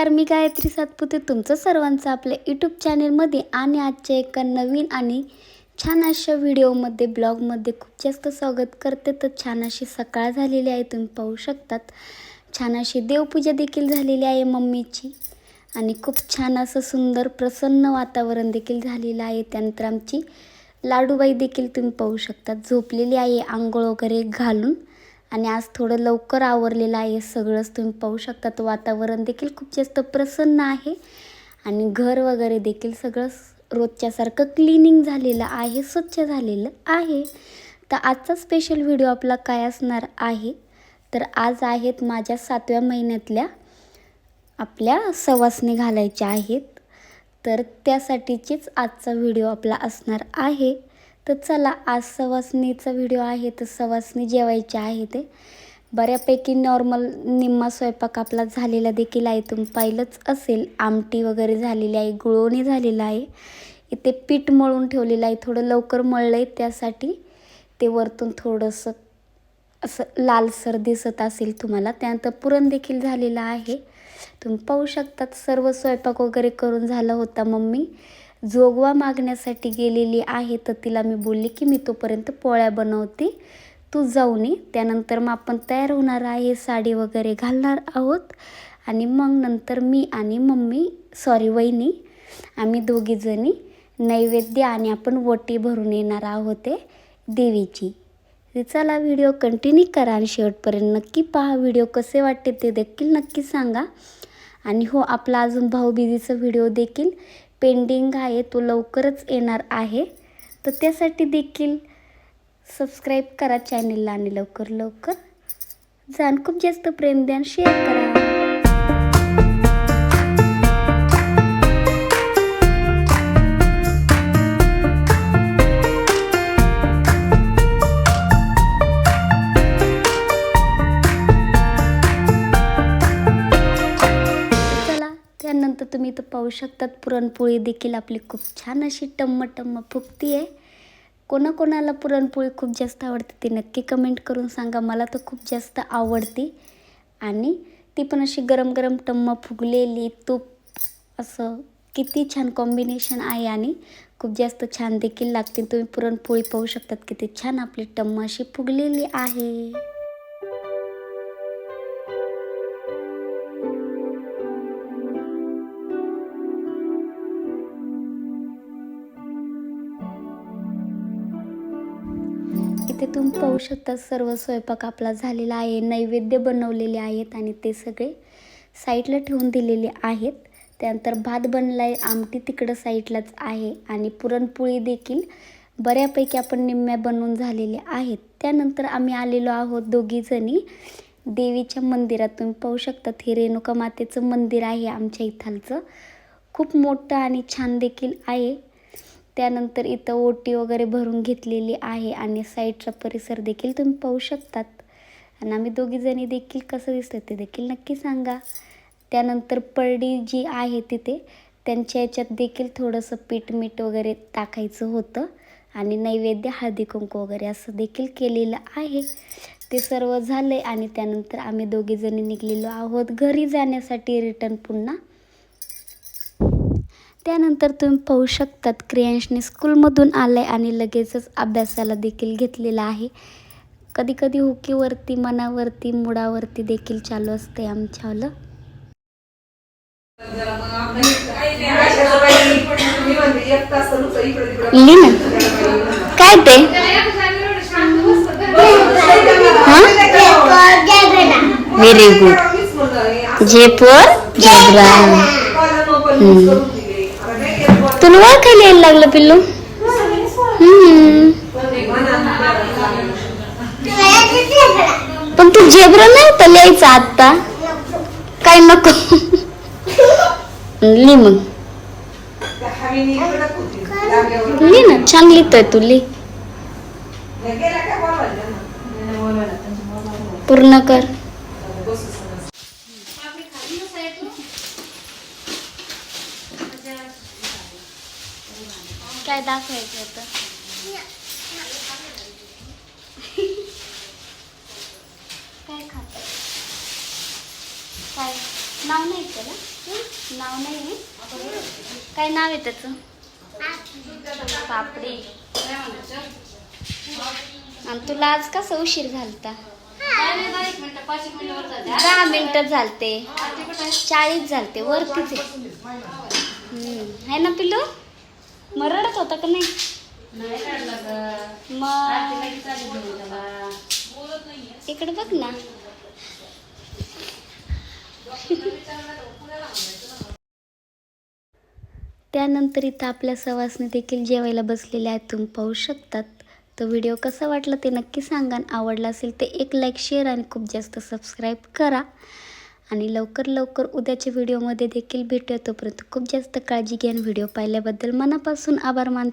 नमस्कार मी गायत्री सातपुते तुमचं सर्वांचं आपल्या यूट्यूब चॅनेलमध्ये आणि आजच्या एका नवीन आणि छान अशा व्हिडिओमध्ये ब्लॉगमध्ये खूप जास्त स्वागत करते. तर छान अशी सकाळ झालेली आहे तुम्ही पाहू शकतात. छान अशी देवपूजा देखील झालेली आहे मम्मीची. आणि खूप छान असं सुंदर प्रसन्न वातावरण देखील झालेलं आहे. त्यानंतर आमची लाडूबाई देखील तुम्ही पाहू शकतात. झोपलेली आहे आंघोळ वगैरे घालून. आणि आज थोडं लवकर आवरलेलं आहे सगळंच तुम्ही पाहू शकता. तर वातावरण देखील खूप जास्त प्रसन्न आहे. आणि घर वगैरे देखील सगळं रोजच्यासारखं क्लिनिंग झालेलं आहे स्वच्छ झालेलं आहे. तर आजचा स्पेशल व्हिडिओ आपला काय असणार आहे? तर आज आहेत माझ्या सातव्या महिन्यातल्या आपल्या सवासने घालायच्या आहेत. तर त्यासाठीचीच आजचा व्हिडिओ आपला असणार आहे. तर चला आज सवासणीचा व्हिडिओ आहे तर सवासणी जेवायचे आहे ते. बऱ्यापैकी नॉर्मल निम्मा स्वयंपाक आपला झालेला देखील आहे. तुम्ही पाहिलंच असेल आमटी वगैरे झालेली आहे गुळवणी झालेला आहे. इथे पीठ मळून ठेवलेलं आहे थोडं लवकर मळलं आहे त्यासाठी. ते वरतून थोडंसं असं लालसर दिसत असेल तुम्हाला. त्यानंतर पुरण देखील झालेलं आहे. तुम्ही पाहू शकतात सर्व स्वयंपाक वगैरे करून झाला होता मम्मी. जोगवा मागण्यासाठी गेलेली आहे तर तिला मी बोलली की मी तोपर्यंत पोळ्या बनवते. तू जाऊन ये त्यानंतर मग आपण तयार होणार आहे साडी वगैरे घालणार आहोत. आणि मग नंतर मी आणि मम्मी सॉरी वहिनी आम्ही दोघीजणी नैवेद्य आणि आपण वटी भरून येणार आहोत ते देवीची. चला व्हिडिओ कंटिन्यू करा आणि शेवटपर्यंत नक्की पहा व्हिडिओ कसे वाटते ते देखील नक्की सांगा. आणि हो आपला अजून भाऊबीजीचा व्हिडिओ देखील पेंडिंग आहे तो लवकरच येणार आहे. तर त्यासाठी देखील सबस्क्राईब करा चॅनेलला आणि लवकर लवकर. जाण खूप जास्त प्रेम द्या शेअर करा. पाहू शकतात. पुरणपोळी देखील आपली खूप छान अशी टम्म टम्म फुगती आहे कोणाकोणाला पुरणपोळी खूप जास्त आवडते ती नक्की कमेंट करून सांगा. मला तर खूप जास्त आवडते. आणि ती पण अशी गरम गरम टम्म फुगलेली तूप असं किती छान कॉम्बिनेशन आहे आणि खूप जास्त छान देखील लागते. तुम्ही पुरणपोळी पाहू शकतात किती छान आपली टम्म अशी फुगलेली आहे. इथे तुम्ही पाहू शकता सर्व स्वयंपाक आपला झालेला आहे नैवेद्य बनवलेले आहेत आणि ते सगळे साईडला ठेवून दिलेले आहेत. त्यानंतर भात बनला आहे आमटी तिकडं साईडलाच आहे आणि पुरणपोळी देखील बऱ्यापैकी आपण निम्म्या बनवून झालेल्या आहेत. त्यानंतर आम्ही आलेलो आहोत दोघीजणी देवीच्या मंदिरात तुम्ही पाहू शकतात हे रेणुका मातेचं मंदिर आहे आमच्या इथालचं. खूप मोठं आणि छान देखील आहे. त्यानंतर इथं ओटी वगैरे भरून घेतलेली आहे आणि साईडचा परिसर देखील तुम्ही पाहू शकतात. आणि आम्ही दोघीजणी देखील कसं दिसतं ते देखील नक्की सांगा. त्यानंतर परडी जी आहे तिथे त्यांच्या याच्यात देखील थोडंसं पीठ मीठ वगैरे टाकायचं होतं. आणि नैवेद्य हळदी कुंकू वगैरे असं देखील केलेलं आहे. ते सर्व झालं आहे आणि त्यानंतर आम्ही दोघीजणी निघलेलो आहोत. घरी जाण्यासाठी रिटर्न पुन्हा. त्यानंतर तुम्ही पाहू शकतात क्रियांशने स्कूलमधून आलं आहे आणि लगेचच अभ्यासाला देखील घेतलेला आहे. कधी कधी हुकीवरती मनावरती मुडावरती देखील चालू असते आमच्यावालं काय ते? व्हेरी गुड झेपर झेब्रा तुला ओळखायला यायला लागलं पिल्लू? पण तू झेब्रा नव्हता लिहायचा आत्ता. काय नको. लिह मग. लिह ना छान लिहितोय तू लिह पूर्ण कर. काय दाखवायचं होतं काय खात काय? नाव नाही त्याला नाव नाही काय नाव आहे त्याचं? पापडी आणि तुला आज कसं उशीर झालता? दहा मिनिटं झालते. चाळीस झालते. वरतीच आहे. हम्म. ना पिलू मग रडत होता का नाही? मग? इकडे बघ ना. त्यानंतर इथं आपल्या सवासने देखील जेवायला बसलेल्या आहेत. तुम्ही पाहू शकतात. तो व्हिडिओ कसा वाटला ते नक्की सांगा. आणि आवडला असेल ते एक लाईक शेअर आणि खूप जास्त सबस्क्राईब करा. आणि लवकर लवकर उद्याच्या व्हिडिओमध्ये देखील भेटूया. तोपर्यंत खूप जास्त काळजी घ्या आणि व्हिडिओ पाहिल्याबद्दल मनापासून आभार मान